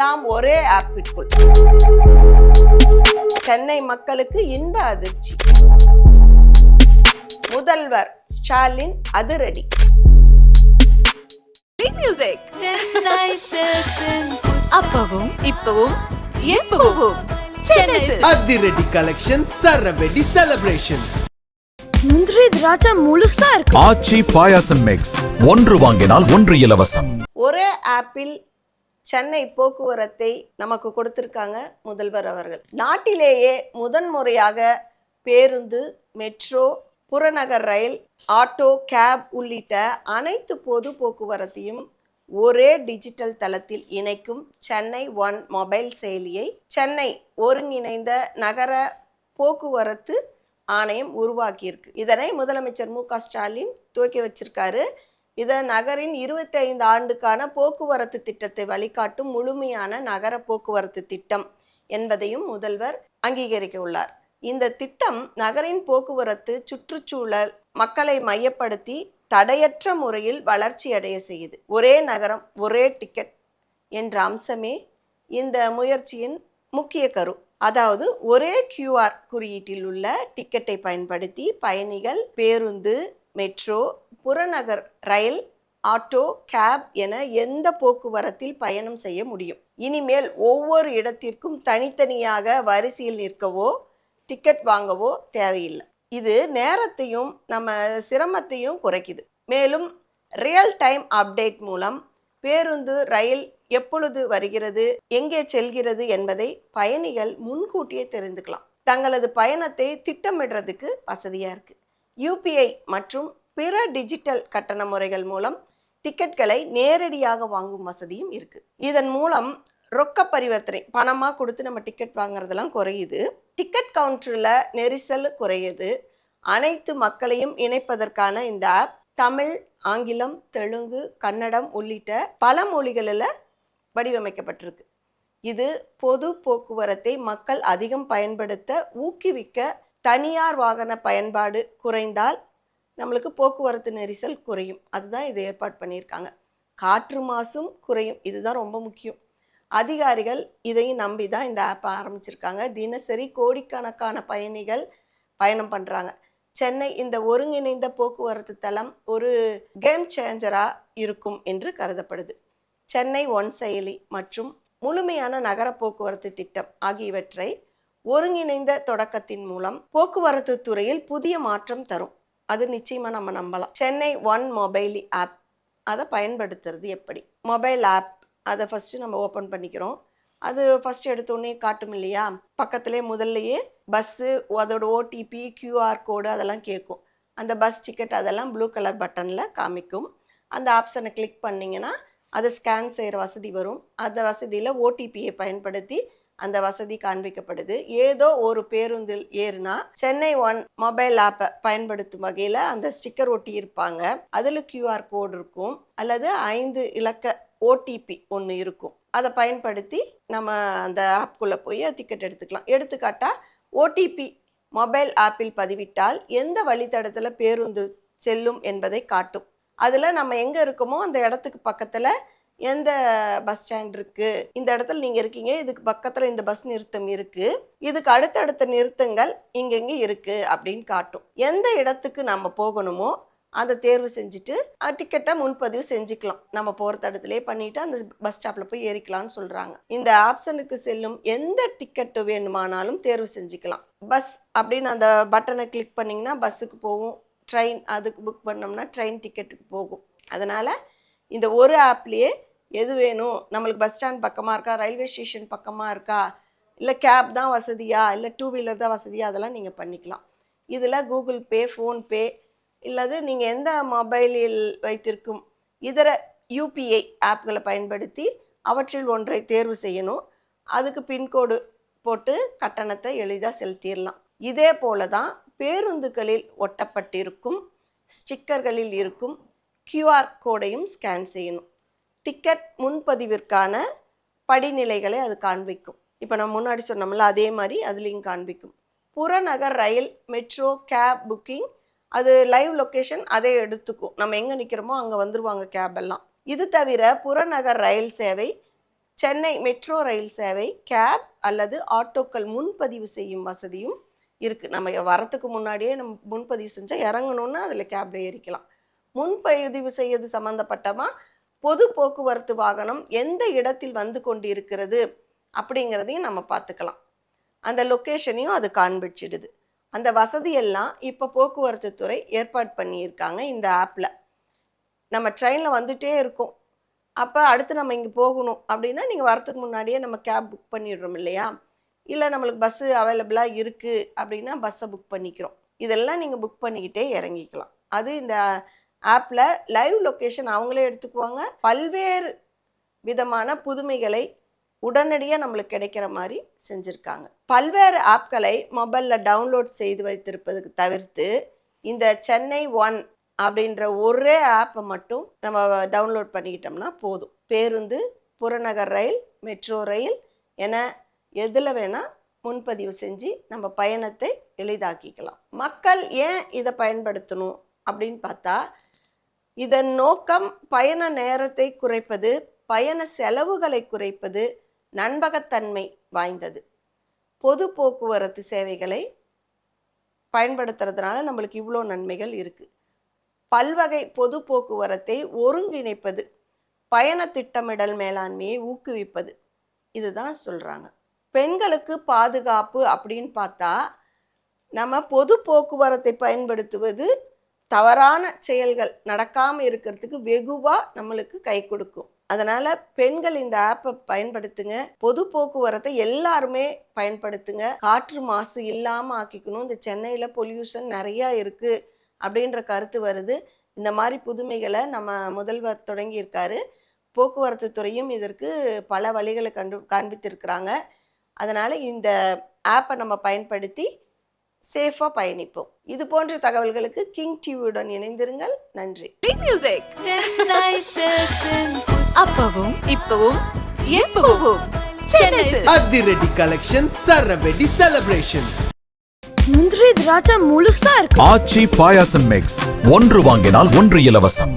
எல்லாம் ஒரே ஆப்பிற்குள் சென்னை மக்களுக்கு இன்ப அதிர்ச்சி. முதல்வர் ஸ்டாலின் அதிரடி. மியூசிக் அப்பவும் இப்பவும் எப்பவும். அதிரடி கலெக்ஷன் சரவெடி செலிப்ரேஷன்ஸ் முந்திரி திராட்சை முழுசா இருக்கு. ஆச்சி பாயாசம் மிக்ஸ் ஒன்று வாங்கினால் ஒன்று இலவசம். ஒரே ஆப்பில் சென்னை போக்குவரத்தை நமக்கு கொடுத்திருக்காங்க முதல்வர் அவர்கள். நாட்டிலேயே முதன்முறையாக பேருந்து மெட்ரோ புறநகர் ரயில் ஆட்டோ கேப் உள்ளிட்ட அனைத்து பொது போக்குவரத்தையும் ஒரே டிஜிட்டல் தளத்தில் இணைக்கும் சென்னை ஒன் மொபைல் செயலியை சென்னை ஒருங்கிணைந்த நகர போக்குவரத்து ஆணையம் உருவாக்கியிருக்கு. இதனை முதலமைச்சர் மு க ஸ்டாலின் துவக்கி வச்சிருக்காரு. இதை நகரின் 25 ஆண்டுக்கான போக்குவரத்து திட்டத்தை வழிகாட்டும் முழுமையான நகர போக்குவரத்து திட்டம் என்பதையும் முதல்வர் அங்கீகரிக்க உள்ளார் இந்த திட்டம் நகரின் போக்குவரத்து சுற்றுச்சூழல் மக்களை மையப்படுத்தி தடையற்ற முறையில் வளர்ச்சியடைய செய்யுது. ஒரே நகரம் ஒரே டிக்கெட் என்ற அம்சமே இந்த முயற்சியின் முக்கிய கரு. அதாவது ஒரே கியூஆர் குறியீட்டில் உள்ள டிக்கெட்டை பயன்படுத்தி பயணிகள் பேருந்து மெட்ரோ புறநகர் ரயில் ஆட்டோ கேப் என எந்த போக்குவரத்தில் பயணம் செய்ய முடியும்? இனிமேல் ஒவ்வொரு இடத்திற்கும் தனித்தனியாக வரிசையில் நிற்கவோ டிக்கெட் வாங்கவோ தேவையில்லை. இது நேரத்தையும் நம்ம சிரமத்தையும் குறைக்குது. மேலும் ரியல் டைம் அப்டேட் மூலம் பேருந்து ரயில் எப்பொழுது வருகிறது எங்கே செல்கிறது என்பதை பயணிகள் முன்கூட்டியே தெரிந்துக்கலாம். தங்களது பயணத்தை திட்டமிடுறதுக்கு வசதியாக இருக்குது யூபிஐ மற்றும் பிற டிஜிட்டல் கட்டண முறைகள் மூலம் டிக்கெட்களை நேரடியாக வாங்கும் வசதியும் இருக்குது இதன் மூலம் ரொக்க பரிவர்த்தனை பணமாக கொடுத்து நம்ம டிக்கெட் வாங்குறதெல்லாம் குறையுது. டிக்கெட் கவுண்டரில் நெரிசல் குறையுது. அனைத்து மக்களையும் இணைப்பதற்கான இந்த ஆப் தமிழ் ஆங்கிலம் தெலுங்கு கன்னடம் உள்ளிட்ட பல மொழிகளில் வடிவமைக்கப்பட்டிருக்கு. இது பொது போக்குவரத்தை மக்கள் அதிகம் பயன்படுத்த ஊக்குவிக்க தனியார் வாகன பயன்பாடு குறைந்தால் நம்மளுக்கு போக்குவரத்து நெரிசல் குறையும். அதுதான் இதை ஏற்பாடு பண்ணியிருக்காங்க. காற்று மாசும் குறையும். இதுதான் ரொம்ப முக்கியம். அதிகாரிகள் இதையும் நம்பி தான் இந்த ஆப்பை ஆரம்பிச்சிருக்காங்க. தினசரி கோடிக்கணக்கான பயணிகள் பயணம் பண்ணுறாங்க சென்னை இந்த ஒருங்கிணைந்த போக்குவரத்து தளம் ஒரு கேம் சேஞ்சராக இருக்கும் என்று கருதப்படுது. சென்னை ஒன் செயலி மற்றும் முழுமையான நகர போக்குவரத்து திட்டம் ஆகியவற்றை ஒருங்கிணைந்த தொடக்கத்தின் மூலம் போக்குவரத்து துறையில் புதிய மாற்றம் தரும். அது நிச்சயமாக நம்ம நம்பலாம். சென்னை ஒன் மொபைல் ஆப் அதை பயன்படுத்துறது எப்படி? மொபைல் ஆப் அதை ஃபஸ்ட்டு நம்ம ஓப்பன் பண்ணிக்கிறோம். அது ஃபஸ்ட் எடுத்தோடனே காட்டும் இல்லையா? பக்கத்துலேயே முதல்லையே பஸ்ஸு அதோட ஓடிபி கியூஆர் கோடு அதெல்லாம் கேட்கும் அந்த பஸ் டிக்கெட் அதெல்லாம் ப்ளூ கலர் பட்டனில் காமிக்கும். அந்த ஆப்ஷனை கிளிக் பண்ணிங்கன்னா அதை ஸ்கேன் செய்கிற வசதி வரும். அந்த வசதியில் ஓடிபியை பயன்படுத்தி அந்த வசதி காண்பிக்கப்படுது. ஏதோ ஒரு பேருந்தில் ஏறுனா சென்னை ஒன் மொபைல் ஆப்பை பயன்படுத்தும் வகையில் அந்த ஸ்டிக்கர் ஒட்டி இருப்பாங்க. அதில் கியூஆர் கோடு இருக்கும். அல்லது ஐந்து இலக்க ஓடிபி ஒன்று இருக்கும். அதை பயன்படுத்தி நம்ம அந்த ஆப்குள்ளே போய் டிக்கெட் எடுத்துக்கலாம். எடுத்துக்காட்டால் ஓடிபி மொபைல் ஆப்பில் பதிவிட்டால் எந்த வழித்தடத்தில் பேருந்து செல்லும் என்பதை காட்டும். அதில் நம்ம எங்கே இருக்கோமோ அந்த இடத்துக்கு பக்கத்தில் எந்த பஸ் ஸ்டாண்ட் இருக்குது இந்த இடத்துல நீங்கள் இருக்கீங்க. இதுக்கு பக்கத்தில் இந்த பஸ் நிறுத்தம் இருக்குது இதுக்கு அடுத்தடுத்த நிறுத்தங்கள் இங்கெங்கே இருக்குது அப்படின்னு காட்டும். எந்த இடத்துக்கு நம்ம போகணுமோ அதை தேர்வு செஞ்சுட்டு டிக்கெட்டை முன்பதிவு செஞ்சுக்கலாம். நம்ம போகிற தடத்துலேயே பண்ணிவிட்டு அந்த பஸ் ஸ்டாப்பில் போய் ஏறிக்கலாம்னு சொல்கிறாங்க இந்த ஆப்ஷனுக்கு செல்லும் எந்த டிக்கெட்டு வேணுமானாலும் தேர்வு செஞ்சுக்கலாம். பஸ் அப்படின்னு அந்த பட்டனை கிளிக் பண்ணிங்கன்னா பஸ்ஸுக்கு போகும். ட்ரெயின் அதுக்கு புக் பண்ணோம்னா ட்ரெயின் டிக்கெட்டுக்கு போகும். அதனால் இந்த ஒரு ஆப்லேயே எது வேணும்? நம்மளுக்கு பஸ் ஸ்டாண்ட் பக்கமாக இருக்கா? ரயில்வே ஸ்டேஷன் பக்கமாக இருக்கா? இல்லை கேப் தான் வசதியா? இல்லை டூ வீலர் தான் வசதியா? அதெல்லாம் நீங்கள் பண்ணிக்கலாம். இதில் கூகுள் பே ஃபோன்பே இல்லது நீங்கள் எந்த மொபைலில் வைத்திருக்கும் இதர யூபிஐ ஆப்களை பயன்படுத்தி அவற்றில் ஒன்றை தேர்வு செய்யணும். அதுக்கு பின்கோடு போட்டு கட்டணத்தை எளிதாக செலுத்திடலாம். இதே போல தான் பேருந்துகளில் ஒட்டப்பட்டிருக்கும் ஸ்டிக்கர்களில் இருக்கும் கியூஆர் கோடையும் ஸ்கேன் செய்யணும். டிக்கெட் முன்பதிவிற்கான படிநிலைகளை அது காண்பிக்கும். இப்போ நம்ம முன்னாடி சொன்னோம்ல அதே மாதிரி அதுலேயும் காண்பிக்கும். புறநகர் ரயில் மெட்ரோ கேப் புக்கிங் அது லைவ் லொக்கேஷன் அதே எடுத்துக்கும். நம்ம எங்கே நிற்கிறோமோ அங்கே வந்துடுவாங்க கேப் எல்லாம். இது தவிர புறநகர் ரயில் சேவை சென்னை மெட்ரோ ரயில் சேவை கேப் அல்லது ஆட்டோக்கள் முன்பதிவு செய்யும் வசதியும் இருக்குது நம்ம வரத்துக்கு முன்னாடியே நம்ம முன்பதிவு செஞ்சால் இறங்கணுன்னா அதில் கேப்ல ஏறிக்கலாம். முன்பதிவு செய்யறது சம்மந்தப்பட்டமாக பொது போக்குவரத்து வாகனம் எந்த இடத்தில் வந்து கொண்டிருக்கிறது அப்படிங்கிறதையும் நம்ம பார்த்துக்கலாம். அந்த லொக்கேஷனையும் அது காண்பிச்சிடுது. அந்த வசதியெல்லாம் இப்போ போக்குவரத்து துறை ஏற்பாடு பண்ணியிருக்காங்க இந்த ஆப்பில் நம்ம ட்ரெயினில் வந்துட்டே இருக்கோம். அப்போ அடுத்து நம்ம இங்கே போகணும் அப்படின்னா நீங்கள் வரத்துக்கு முன்னாடியே நம்ம கேப் புக் பண்ணிடுறோம் இல்லையா? இல்லை நம்மளுக்கு பஸ்ஸு அவைலபிளாக இருக்குது அப்படின்னா பஸ்ஸை புக் பண்ணிக்கிறோம். இதெல்லாம் நீங்கள் புக் பண்ணிக்கிட்டே இறங்கிக்கலாம். அது இந்த ஆப்பில் லைவ் லொக்கேஷன் அவங்களே எடுத்துக்குவாங்க. பல்வேறு விதமான புதுமைகளை உடனடியாக நம்மளுக்கு கிடைக்கிற மாதிரி செஞ்சுருக்காங்க. பல்வேறு ஆப்களை மொபைலில் டவுன்லோட் செய்து வைத்திருப்பதுக்கு தவிர்த்து இந்த சென்னை ஒன் அப்படின்ற ஒரே ஆப்பை மட்டும் நம்ம டவுன்லோட் பண்ணிக்கிட்டோம்னா போதும். பேருந்து புறநகர் ரயில் மெட்ரோ ரயில் என எதில் வேணால் முன்பதிவு செஞ்சு நம்ம பயணத்தை எளிதாக்கிக்கலாம். மக்கள் ஏன் இதை பயன்படுத்தணும் அப்படின்னு பார்த்தா இதன் நோக்கம் பயண நேரத்தை குறைப்பது பயண செலவுகளை குறைப்பது நண்பகத்தன்மை வாய்ந்தது. பொது போக்குவரத்து சேவைகளை பயன்படுத்துறதுனால நம்மளுக்கு இவ்வளோ நன்மைகள் இருக்குது பல்வகை பொது போக்குவரத்தை ஒருங்கிணைப்பது பயண திட்டமிடல் மேலாண்மையை ஊக்குவிப்பது. இதுதான் சொல்கிறாங்க பெண்களுக்கு பாதுகாப்பு அப்படின்னு பார்த்தா நம்ம பொது போக்குவரத்தை பயன்படுத்துவது தவறான செயல்கள் நடக்காமல் இருக்கிறதுக்கு வெகுவாக நம்மளுக்கு கை கொடுக்கும். அதனால் பெண்கள் இந்த ஆப்பை பயன்படுத்துங்க. பொது போக்குவரத்தை எல்லாருமே பயன்படுத்துங்க. காற்று மாசு இல்லாமல் ஆக்கிக்கணும். இந்த சென்னையில் பொல்யூஷன் நிறையா இருக்குது அப்படின்ற கருத்து வருது. இந்த மாதிரி புதுமைகளை நம்ம முதல்வர் தொடங்கியிருக்காரு. போக்குவரத்து துறையும் இதற்கு பல வழிகளை கண்டு காண்பித்திருக்கிறாங்க. அதனால் இந்த ஆப்பை நம்ம பயன்படுத்தி சேஃபாக பயணிப்போம். இது போன்ற தகவல்களுக்கு கிங் டிவியுடன் இணைந்திருங்கள். நன்றி. மியூசிக் அப்பவும் இப்பவும் எப்பவும். அதிரடி கலெக்ஷன் சரவெடி செலிப்ரேஷன்ஸ் முந்திரி திராட்சை முழுசா இருக்கு. ஆச்சி பாயாசம் மிக்ஸ் ஒன்று வாங்கினால் ஒன்று இலவசம்.